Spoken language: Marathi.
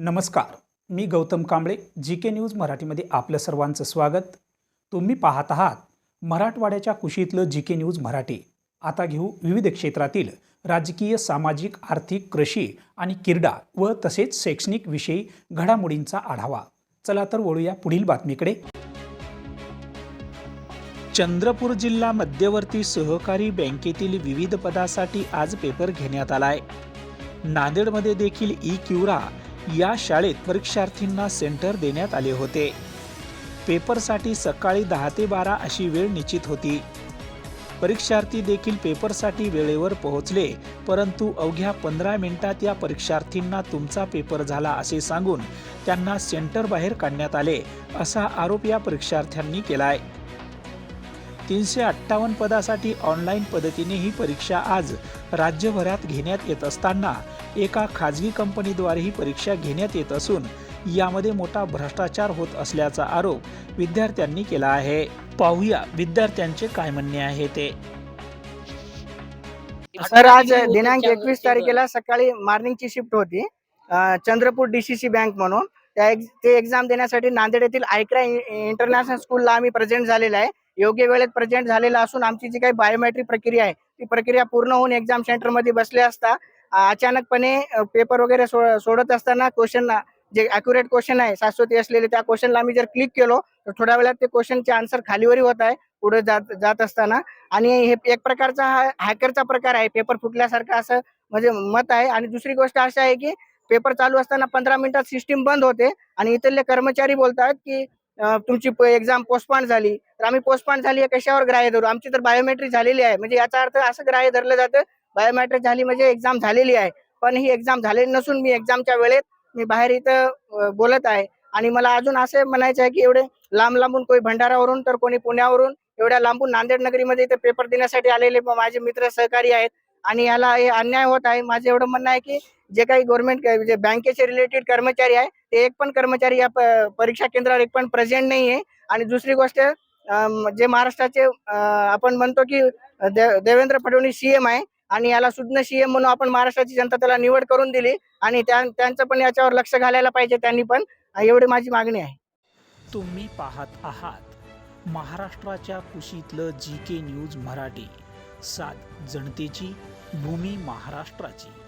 नमस्कार मी Gautam Kamble G K news मराठीमध्ये आपलं सर्वांचं स्वागत. तुम्ही पाहत आहात मराठवाड्याच्या कुशीतलं जी के न्यूज मराठी. आता घेऊ विविध क्षेत्रातील राजकीय सामाजिक आर्थिक कृषी आणि क्रीडा व तसेच शैक्षणिक विषयी घडामोडींचा आढावा. चला तर वळूया पुढील बातमीकडे. चंद्रपूर जिल्हा मध्यवर्ती सहकारी बँकेतील विविध पदासाठी आज पेपर घेण्यात आलाय. नांदेडमध्ये देखील ई क्युरा या शाळेत परीक्षार्थींना सेंटर देण्यात आले होते. पेपरसाठी सकाळी दहा ते बारा अशी वेळ निश्चित होती. परीक्षार्थी देखील पेपरसाठी वेळेवर पोहोचले परंतु अवघ्या पंधरा मिनिटात या परीक्षार्थींना तुमचा पेपर झाला असे सांगून त्यांना सेंटर बाहेर काढण्यात आले असा आरोप या परीक्षार्थ्यांनी केलाय. तीनशे अठ्ठावन्न पदासाठी ऑनलाईन पद्धतीने ही परीक्षा आज राज्यभरात घेण्यात येत असताना एका खाजगी कंपनीद्वारे ही परीक्षा घेण्यात येत असून यामध्ये मोठा भ्रष्टाचार होत असल्याचा आरोप विद्यार्थ्यांनी केला आहे. पाहूया विद्यार्थ्यांचे काय म्हणणे आहे ते. सर आज दिनांक एकवीस तारखेला सकाळी मॉर्निंगची शिफ्ट होती. चंद्रपूर डीसीसी बँक म्हणून. त्या ते एक्झाम देण्यासाठी नांदेड येथील आयक्रा इंटरनॅशनल स्कूलला आम्ही प्रेझेंट झालेला आहे. योग्य वेळेत प्रेझेंट झालेला असून आमची जी काही बायोमेट्रिक प्रक्रिया आहे ती प्रक्रिया पूर्ण होऊन एक्झाम सेंटरमध्ये बसले असता अचानकपणे पेपर वगैरे सो- सोडत असताना क्वेश्चन जे अॅक्युरेट क्वेश्चन आहे शाश्वती असलेले त्या क्वेश्चनला आम्ही जर क्लिक केलो तर थोड्या वेळात ते क्वेश्चनचे आन्सर खालीवरी होत आहे पुढे जात जात असताना. आणि हे एक प्रकारचा हा हॅकरचा प्रकार आहे पेपर फुटल्यासारखा असं म्हणजे मत आहे. आणि दुसरी गोष्ट अशी आहे की पेपर चालू असताना पंधरा मिनिटात सिस्टीम बंद होते. आणि इथले कर्मचारी बोलतात की तुमची एक्झाम पोस्टपॉन झाली तर आम्ही पोस्टपॉन झाली आहे कशावर ग्राह्य धरू? आमची तर बायोमेट्रिक झालेली आहे. म्हणजे याचा अर्थ असं ग्राह्य धरलं जातं बायोमेट्रिक झाली म्हणजे एक्झाम झालेली आहे. पण ही एक्झाम झालेली नसून मी एक्झामच्या वेळेत मी बाहेर इथं बोलत आहे. आणि मला अजून असे म्हणायचं आहे की एवढे लांब लांबून कोणी भंडारावरून तर कोणी पुण्यावरून एवढ्या लांबून नांदेड नगरीमध्ये इथे पेपर देण्यासाठी आलेले माझे मित्र सहकारी आहेत. आणि याला हे अन्याय होत आहे. माझं एवढं म्हणणं आहे की जे काही गव्हर्नमेंट जे बँकेचे रिलेटेड कर्मचारी आहे ते एक पण कर्मचारी या प- परीक्षा केंद्रावर एक पण प्रेझेंट नाही आहे आणि दुसरी गोष्ट जे महाराष्ट्राचे आपण म्हणतो की देवेंद्र फडणवीस सीएम आहे आणि याला सुज्ञ सीएम म्हणून आपण महाराष्ट्राची जनता त्याला निवड करून दिली आणि त्या- त्यांचं पण याच्यावर लक्ष घालायला पाहिजे त्यांनी पण. एवढी माझी मागणी आहे. तुम्ही पाहत आहात महाराष्ट्राच्या कुशीतलं जी के न्यूज मराठी. सात जनतेची भूमी महाराष्ट्राची.